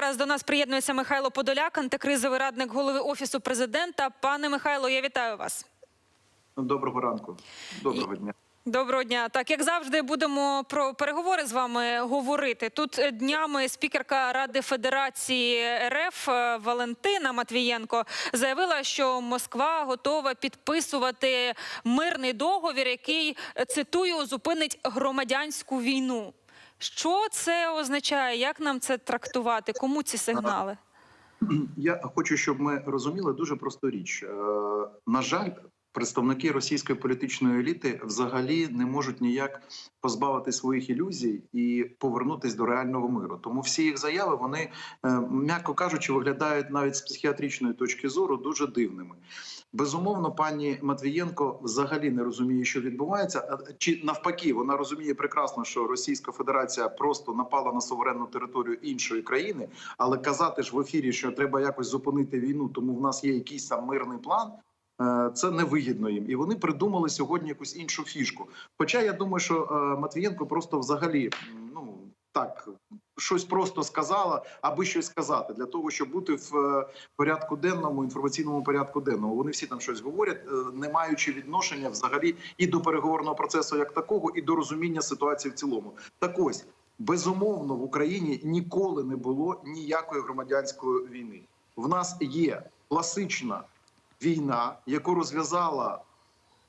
Зараз до нас приєднується Михайло Подоляк, антикризовий радник голови офісу президента. Пане Михайло, я вітаю вас. Доброго ранку, доброго дня. Доброго дня. Так як завжди будемо про переговори з вами говорити. Тут днями спікерка Ради Федерації РФ е, Валентина Матвієнко заявила, що Москва готова підписувати мирний договір, який е, цитую зупинить громадянську війну. Що це означає? Як нам це трактувати? Кому ці сигнали? Я хочу, щоб ми розуміли дуже просту річ. Е, На жаль, представники російської політичної еліти взагалі не можуть ніяк позбавити своїх ілюзій і повернутись до реального миру. Тому всі їх заяви вони, е, м'яко кажучи, виглядають навіть з психіатричної точки зору дуже дивними. Безумовно, пані Матвієнко взагалі не розуміє, що відбувається. Чи навпаки, вона розуміє прекрасно, що Російська Федерація просто напала на суверенну територію іншої країни, але казати ж в ефірі, що треба якось зупинити війну, тому в нас є якийсь там мирний план. Е, Це невигідно їм, і вони придумали сьогодні якусь іншу фішку. Хоча я думаю, що е, Матвієнко просто взагалі ну так щось просто сказала, аби щось сказати для того, щоб бути в е, порядку денному, інформаційному порядку денному. Вони всі там щось говорять, не маючи відношення взагалі і до переговорного процесу як такого, і до розуміння ситуації в цілому. Так ось безумовно в Україні ніколи не було ніякої громадянської війни. В нас є класична війна, яку розв'язала.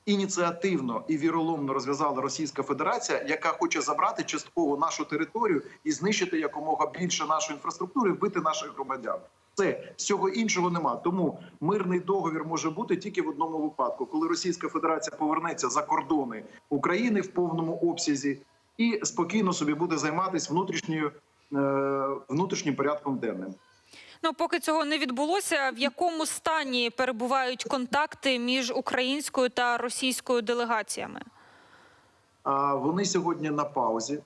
Ініціативно і віроломно розв'язала Російська Федерація, яка хоче забрати частково нашу територію і знищити якомога більше нашої інфраструктури, вбити наших громадян. Це всього іншого нема. Тому мирний договір може бути тільки в одному випадку, коли Російська Федерація повернеться за кордони України в повному обсязі і спокійно собі буде займатися внутрішньою е, внутрішнім порядком денним. Ну, поки цього не відбулося, в якому стані перебувають контакти між українською та російською делегаціями? А вони сьогодні на паузі.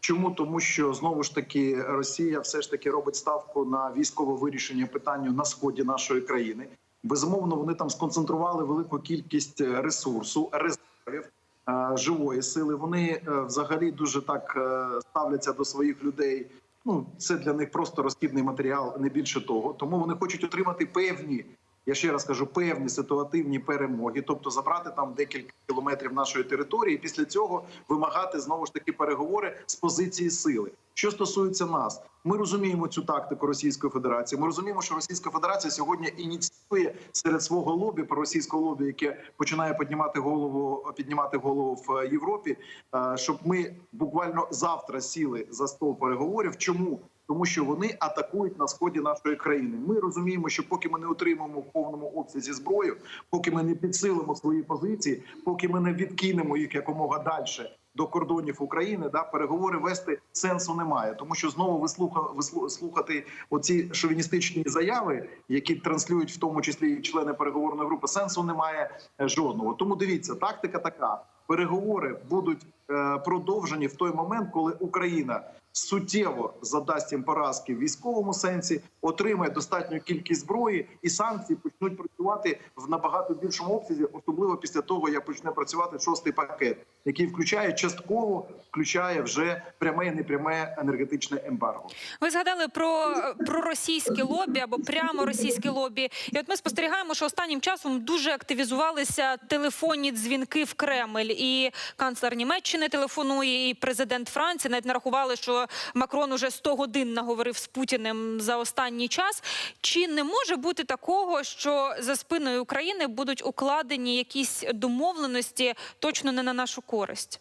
Чому тому, що знову ж таки Росія все ж таки робить ставку на військове вирішення питання на сході нашої країни. Безумовно, вони там сконцентрували велику кількість ресурсу, резервів е, живої сили. Вони е, взагалі дуже так е, ставляться до своїх людей. Ну це для них просто розхідний матеріал, не більше того. Тому вони хочуть отримати певні. Я ще раз кажу, певні ситуативні перемоги, тобто забрати там декілька кілометрів нашої території, і після цього вимагати знову ж таки переговори з позиції сили. Що стосується нас, ми розуміємо цю тактику Російської Федерації. Ми розуміємо, що Російська Федерація сьогодні ініціює серед свого лобі проросійського лобі, яке починає піднімати голову, піднімати голову в Європі, е, щоб ми буквально завтра сіли за стол переговорів. Чому? Тому що вони атакують на сході нашої країни. Ми розуміємо, що поки ми не отримаємо в повному обсязі зброю, поки ми не підсилимо свої позиції, поки ми не відкинемо їх якомога далі до кордонів України, да переговори вести сенсу немає, тому що знову вислуха слухати оці шовіністичні заяви, які транслюють в тому числі і члени переговорної групи, сенсу немає е, жодного. Тому дивіться, тактика така: переговори будуть е, продовжені в той момент, коли Україна суттєво задасть їм поразки в військовому сенсі, отримає достатню кількість зброї, і санкції почнуть працювати в набагато більшому обсязі, особливо після того, як почне працювати шостий пакет, який включає частково, включає вже пряме і непряме енергетичне ембарго. Ви згадали про, про російське лобі або прямо російське лобі. І от ми спостерігаємо, що останнім часом дуже активізувалися телефонні дзвінки в Кремль. І канцлер Німеччини телефонує, і президент Франції навіть нарахували, що Макрон уже 100 годин наговорив з Путіним за останній час. Чи не може бути такого, що за спиною України будуть укладені якісь домовленості точно не на нашу користь?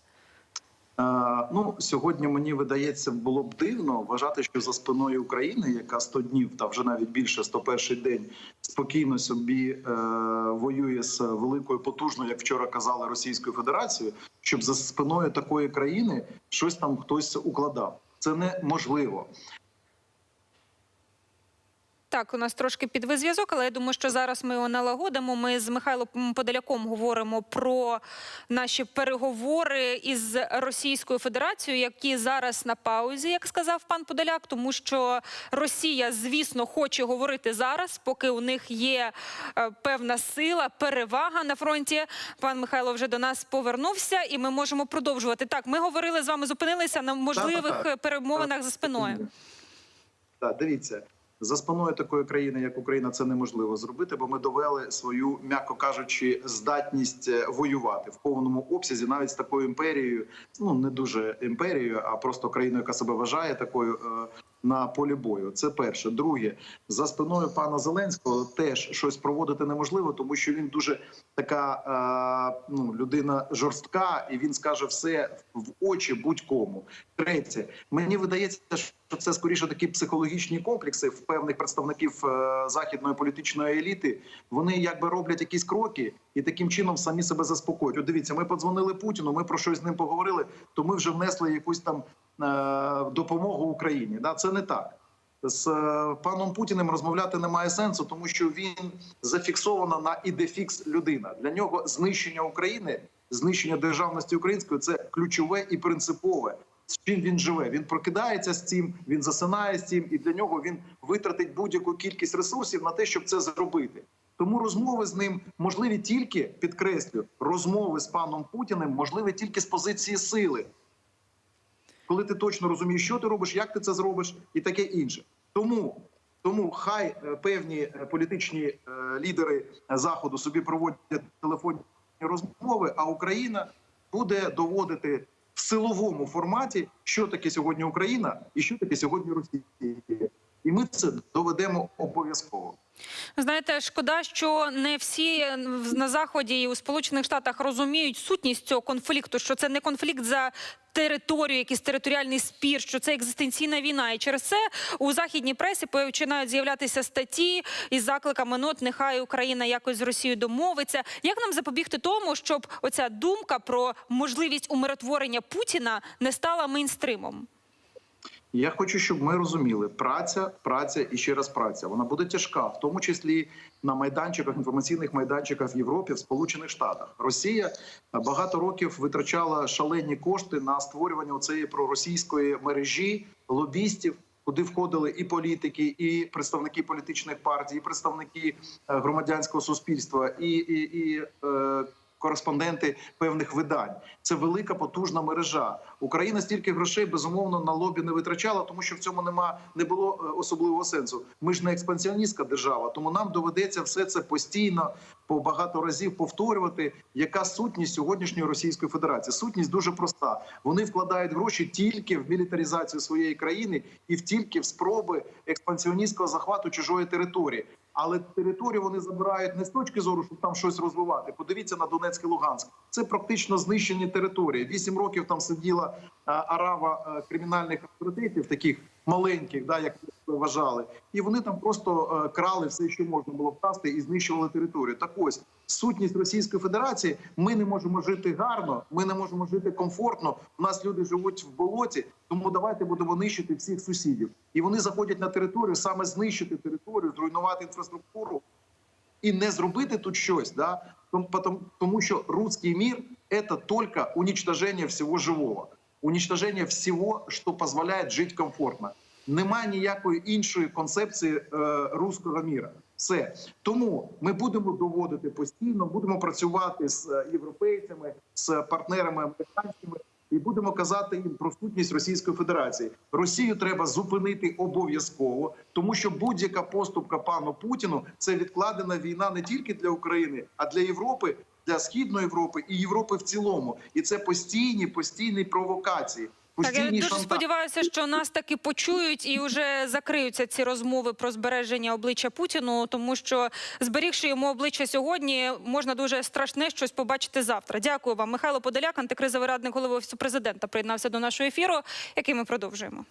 Е, Ну сьогодні мені видається, було б дивно вважати, що за спиною України, яка 100 днів та вже навіть більше 101 день спокійно собі е, воює з великою потужною, як вчора казали, Російською Федерацією, щоб за спиною такої країни щось там хтось укладав. Це неможливо. Так, у нас трошки підвис зв'язок, але я думаю, що зараз ми його налагодимо. Ми з Михайлом Подоляком говоримо про наші переговори із Російською Федерацією, які зараз на паузі, як сказав пан Подоляк, тому що Росія, звісно, хоче говорити зараз, поки у них є е, певна сила, перевага на фронті. Пан Михайло вже до нас повернувся, і ми можемо продовжувати. Так, ми говорили з вами, зупинилися на можливих Так, так, так. перемовинах за спиною. Да, дивіться, за спиною такої країни, як Україна, це неможливо зробити, бо ми довели свою, м'яко кажучи, здатність е, воювати в повному обсязі, навіть з такою імперією, ну не дуже імперією, а просто країною, яка себе вважає такою е, на полі бою. Це перше. Друге, за спиною пана Зеленського теж щось проводити неможливо, тому що він дуже така е, ну, людина жорстка, і він скаже все в очі будь-кому. Третє, мені видається, що це скоріше такі психологічні комплекси в певних представників е, західної політичної еліти. Вони якби роблять якісь кроки і таким чином самі себе заспокоюють. От дивіться, ми подзвонили Путіну, ми про щось з ним поговорили, то ми вже внесли якусь там допомогу Україні. Да, це не так. З е, паном Путіним розмовляти немає сенсу, тому що він зафіксована на ідефікс людина. Для нього знищення України, знищення державності української це ключове і принципове. З чим він живе? Він прокидається з цим, він засинає з цим, і для нього він витратить будь-яку кількість ресурсів на те, щоб це зробити. Тому розмови з ним можливі тільки підкреслю, розмови з паном Путіним можливі тільки з позиції сили коли ти точно розумієш, що ти робиш, як ти це зробиш, і таке інше. Тому тому хай е, певні е, політичні е, лідери заходу собі проводять телефонні розмови, а Україна буде доводити в силовому форматі, що таке сьогодні Україна і що таке сьогодні Росія. І ми це доведемо обов'язково. Знаєте, шкода, що не всі на заході і у Сполучених Штатах розуміють сутність цього конфлікту, що це не конфлікт за територію, якийсь територіальний спір, що це екзистенційна війна. І через це у західній пресі починають з'являтися статті із закликами ну, от нехай Україна якось з Росією домовиться. Як нам запобігти тому, щоб оця думка про можливість умиротворення Путіна не стала мейнстримом? Я хочу, щоб ми розуміли, праця, праця і ще раз праця. Вона буде тяжка, в тому числі на майданчиках, інформаційних майданчиках в Європі, в Сполучених Штатах. Росія багато років витрачала шалені кошти на створювання цієї проросійської мережі лобістів. Куди входили і політики, і представники політичних партій, і представники е, громадянського суспільства, і, і, і е, кореспонденти певних видань. Це велика потужна мережа. Україна стільки грошей безумовно на лобі не витрачала, тому що в цьому нема не було е, особливого сенсу. Ми ж не експансіоністська держава, тому нам доведеться все це постійно по багато разів повторювати. Яка сутність сьогоднішньої Російської Федерації? Сутність дуже проста. Вони вкладають гроші тільки в мілітаризацію своєї країни і тільки в спроби експансіоністського захвату чужої території. Але територію вони забирають не з точки зору, щоб там щось розвивати. Подивіться на Донецьк і Луганськ. Це практично знищені території. Вісім років там сиділа арава кримінальних авторитетів, таких маленьких, да як вважали, і вони там просто крали все, що можна було вкрасти, і знищували територію. Так ось сутність Російської Федерації. Ми не можемо жити гарно, ми не можемо жити комфортно. У нас люди живуть в болоті, тому давайте будемо нищити всіх сусідів. І вони заходять на територію саме знищити територію, зруйнувати інфраструктуру і не зробити тут щось. Да? Тому, що русский мир – это только уничтожение всього живого, уничтожение всього, що дозволяє жити комфортно. Немає ніякої іншої концепції е, руського міра. Все тому ми будемо доводити постійно, будемо працювати з європейцями, з партнерами американськими, і будемо казати їм про сутність Російської Федерації. Росію треба зупинити обов'язково, тому що будь-яка поступка пану Путіну це відкладена війна не тільки для України, а для Європи, для східної Європи і Європи в цілому. І це постійні, постійні провокації. Так, я дуже шантажі. сподіваюся, що нас таки почують і вже закриються ці розмови про збереження обличчя Путіну, тому що зберігши йому обличчя сьогодні, можна дуже страшне щось побачити завтра. Дякую вам, Михайло Подоляк, антикризовий радник голови офісу президента, приєднався до нашого ефіру, який ми продовжуємо.